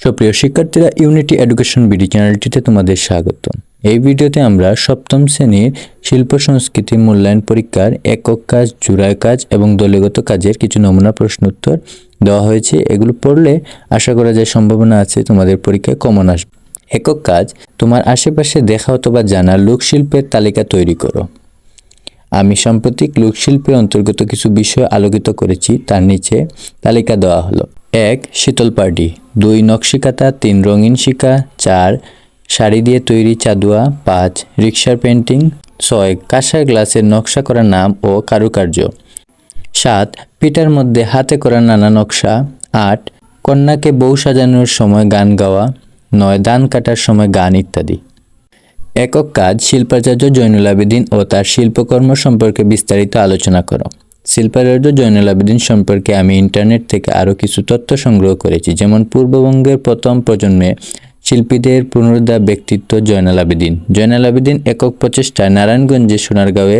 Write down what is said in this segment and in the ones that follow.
সুপ্রিয় শিক্ষার্থীরা unity education BD চ্যানেলটিতে তোমাদের স্বাগত এই ভিডিওতে আমরা সপ্তম শ্রেণির শিল্প, সংস্কৃতি, মূল্যায়ন, পরীক্ষার একক কাজ, জুড়ায় কাজ এবং দলগত কাজের কিছু নমুনা প্রশ্ন উত্তর দেওয়া হয়েছে। এগুলো পড়লে আশা করা যায় সম্ভাবনা আছে তোমাদের পরীক্ষায় কমন আসবে। একক কাজ, তোমার আশেপাশে দেখা অথবা জানা লোকশিল্পের তালিকা তৈরি করো। আমি সাম্প্রতিক লোকশিল্পের অন্তর্গত কিছু বিষয় আলোকিত করেছি, তার নিচে তালিকা দেওয়া হলো। এক, শীতল পার্টি। দুই নকশিকাতা তিন, রঙিন শিকা। চার, শাড়ি দিয়ে তৈরি চাদুয়া। পাঁচ, রিক্সার পেন্টিং। ছয়, কাঁসার গ্লাসের নকশা করা নাম ও কারুকার্য। সাত, পিঠার মধ্যে হাতে করা নানা নকশা। আট, কন্যাকে বউ সাজানোর সময় গান গাওয়া। নয় দান কাটার সময় গান ইত্যাদি। একক কাজ শিল্পাচার্য জৈনুল আবেদিন ও তার শিল্পকর্ম সম্পর্কে বিস্তারিত আলোচনা করো। শিল্পাচার্য জৈনুল আবেদিন সম্পর্কে আমি ইন্টারনেট থেকে আরও কিছু তথ্য সংগ্রহ করেছি, যেমন পূর্ববঙ্গের প্রথম প্রজন্মে শিল্পীদের পুনরুদ্ধার ব্যক্তিত্ব জয়নাল আবেদিন। জয়নাল আবেদিন একক প্রচেষ্টায় নারায়ণগঞ্জে সোনারগাঁওয়ে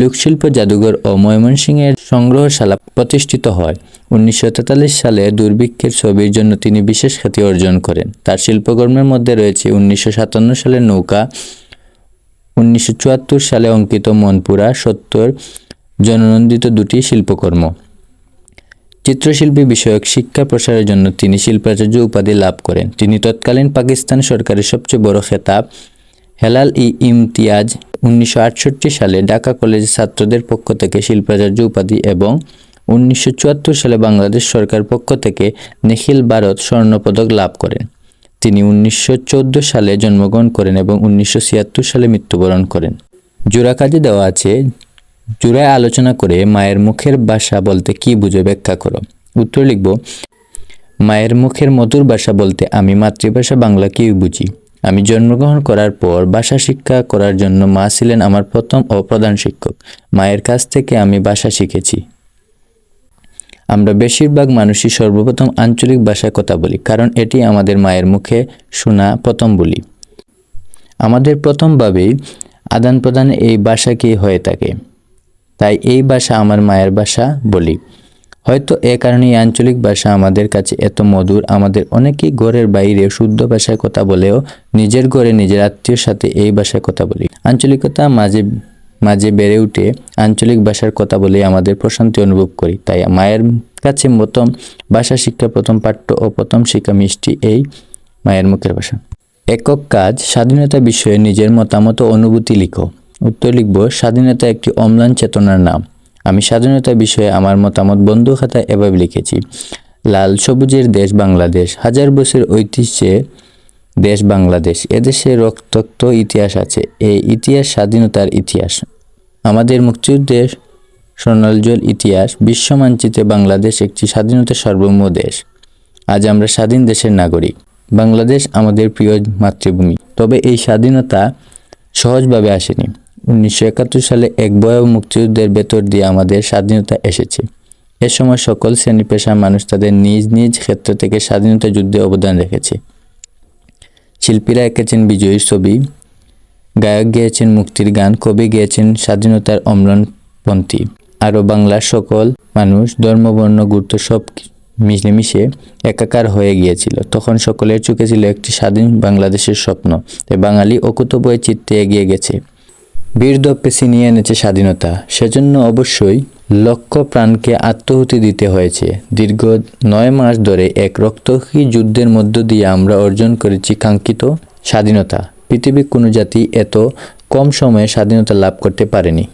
লোকশিল্প জাদুঘর ও ময়মনসিংহের সংগ্রহশালা প্রতিষ্ঠিত হয়। উনিশশো তেতাল্লিশ সালে দুর্ভিক্ষের ছবির জন্য তিনি বিশেষ খ্যাতি অর্জন করেন। তার শিল্পকর্মের মধ্যে রয়েছে উনিশশো সাতান্ন সালের নৌকা, উনিশশো চুয়াত্তর সালে অঙ্কিত মনপুরা, সত্তর জননন্দিত দুটি শিল্পকর্ম। চিত্রশিল্পী বিষয়ক শিক্ষা প্রসারের জন্য তিনি শিল্পাচার্য উপাধি লাভ করেন। তিনি তৎকালীন পাকিস্তান সরকারের সবচেয়ে বড় খেতাব হেলাল ই ইমতিয়াজ উনিশশো আটষট্টি সালে ঢাকা কলেজের ছাত্রদের পক্ষ থেকে শিল্পাচার্য উপাধি এবং উনিশশো চুয়াত্তর সালে বাংলাদেশ সরকার পক্ষ থেকে নিখিল ভারত স্বর্ণপদক লাভ করেন। তিনি উনিশশো চোদ্দ সালে জন্মগ্রহণ করেন এবং উনিশশো ছিয়াত্তর সালে মৃত্যুবরণ করেন। জোড়া কাজে দেওয়া আছে জোড়ায় আলোচনা করে মায়ের মুখের ভাষা বলতে কি বুঝে ব্যাখ্যা করো। উত্তর লিখব, মায়ের মুখের মধুর ভাষা বলতে আমি মাতৃভাষা বাংলাকেই বুঝি। আমি জন্মগ্রহণ করার পর ভাষা শিক্ষা করার জন্য মা ছিলেন আমার প্রথম ও প্রধান শিক্ষক। মায়ের কাছ থেকে আমি ভাষা শিখেছি। আমরা বেশিরভাগ মানুষই সর্বপ্রথম আঞ্চলিক ভাষায় কথা বলি, কারণ এটি আমাদের মায়ের মুখে শোনা প্রথম বলি। আমাদের প্রথমভাবেই আদান প্রদান এই ভাষাকেই হয়ে থাকে। তাই এই ভাষা আমার মায়ের ভাষা বলি। হয়তো এ কারণে আঞ্চলিক ভাষা আমাদের কাছে এত মধুর, আমাদের অনেকেই ঘরের বাইরে শুদ্ধ ভাষায় কথা বলেও নিজের ঘরে নিজের আত্মীয়র সাথে এই ভাষায় কথা বলি। আঞ্চলিকতা মাঝে মাঝে বেড়ে উঠে আঞ্চলিক ভাষার কথা বলে আমাদের প্রশান্তি অনুভব করি। তাই মায়ের কাছে প্রথম ভাষা শিক্ষা প্রথম পাঠ্য ও প্রথম শিক্ষা মিষ্টি এই মায়ের মুখের ভাষা। একক কাজ স্বাধীনতা বিষয়ে নিজের মতামত অনুভূতি লিখো। উত্তর লিখব, স্বাধীনতা একটি অম্লান চেতনার নাম। আমি স্বাধীনতা বিষয়ে আমার মতামত বন্ধু খাতায় এভাবে লিখেছি। লাল সবুজের দেশ বাংলাদেশ। হাজার বছর ঐতিহ্যে দেশ বাংলাদেশ। এদেশে রক্তাক্ত ইতিহাস আছে। এই ইতিহাস স্বাধীনতার ইতিহাস। আমাদের মুক্তিযুদ্ধের স্বর্ণালজল ইতিহাস। বিশ্ব মানচিত্রে বাংলাদেশ একটি স্বাধীনতার সার্বভৌম দেশ। আজ আমরা স্বাধীন দেশের নাগরিক। বাংলাদেশ আমাদের প্রিয় মাতৃভূমি। তবে এই স্বাধীনতা সহজভাবে আসেনি। উনিশশো একাত্তর সালে এক ভয়াবহ মুক্তিযুদ্ধের ভেতর দিয়ে আমাদের স্বাধীনতা এসেছে। এ সময় সকল শ্রেণি পেশার মানুষ তাদের নিজ নিজ ক্ষেত্র থেকে স্বাধীনতা যুদ্ধে অবদান রেখেছে। শিল্পীরা এঁকেছেন বিজয়ীর ছবি, গায়ক গেয়েছেন মুক্তির গান, কবি গেয়েছেন স্বাধীনতার অম্লনপন্থী। আরও বাংলার সকল মানুষ ধর্মবর্ণ গুরুত্ব সব মিলেমিশে একাকার হয়ে গিয়েছিল। তখন সকলের চোখে ছিল একটি স্বাধীন বাংলাদেশের স্বপ্ন। তাই বাঙালি অকুতবয়ে চিত্তে এগিয়ে গেছে। বীর দপ্পে ছিনিয়ে এনেছে স্বাধীনতা। সেজন্য অবশ্যই লক্ষ প্রাণকে আত্মহুতি দিতে হয়েছে। দীর্ঘ নয় মাস ধরে এক রক্তহী যুদ্ধের মধ্য দিয়ে আমরা অর্জন করেছি কাঙ্ক্ষিত স্বাধীনতা। পৃথিবীর কোনো জাতি এত কম সময়ে স্বাধীনতা লাভ করতে পারেনি।